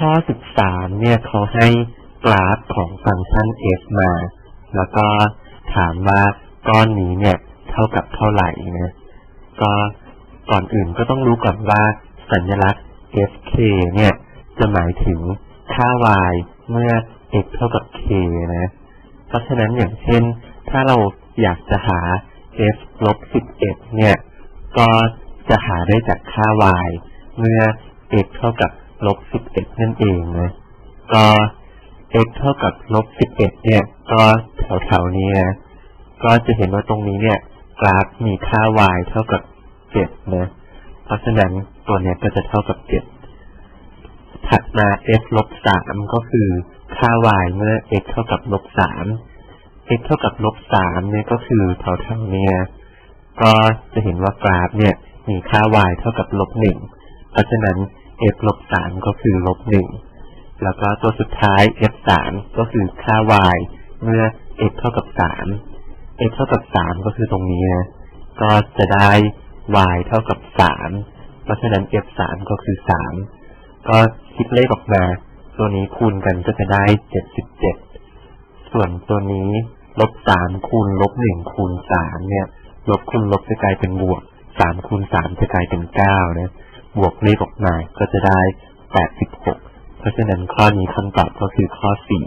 ข้อ 13 เนี่ยเขาให้กราฟของฟังก์ชัน f มา แล้วก็ถามว่าก้อนนี้เนี่ยเท่ากับเท่าไหร่นะก็ก่อนอื่นก็ต้องรู้ก่อนว่าสัญลักษณ์ fk เนี่ยจะหมายถึงค่า y เมื่อ x เท่ากับ k นะ เพราะฉะนั้นอย่างเช่น ถ้าเราอยากจะหา f ลบ 11 เนี่ย ก็จะหาได้จากค่า y เมื่อ x เท่ากับ ลบ11นั่นเองนะ ก็ x เท่ากับลบ11เอ็ดเนี่ย ก็แถวๆนี้นะ ก็จะเห็นว่าตรงนี้เนี่ย กราฟมีค่า y เท่ากับ7นะ เพราะฉะนั้นตัวเนี้ยก็จะเท่ากับ7ถัดมา f ลบ3ก็คือค่า y เมื่อ x เท่ากับลบ3 x เท่ากับลบ3เนี่ยก็คือแถวๆเนี้ยก็จะเห็นว่ากราฟเนี่ย มีค่า y เท่ากับลบ1เพราะฉะนั้น f ลบ3ก็คือลบ1แล้วก็ตัวสุดท้าย f 3ก็คือค่า y เมื่อ x เท่ากับ3 x เท่ากับ3ก็คือตรงนี้นะก็จะได้ y เท่ากับ3เพราะฉะนั้น f 3ก็คือ3ก็คิดเลขออกมา ตัวนี้คูณกันก็จะได้77ส่วนตัวนี้ลบ3คูณลบ1คูณ3เนี่ย ลบคูณลบจะกลายเป็นบวก3คูณ3จะกลายเป็น9นะ บวกเลขออกมาก็จะได้86เพราะฉะนั้นข้อนี้คำตอบก็คือข้อสี่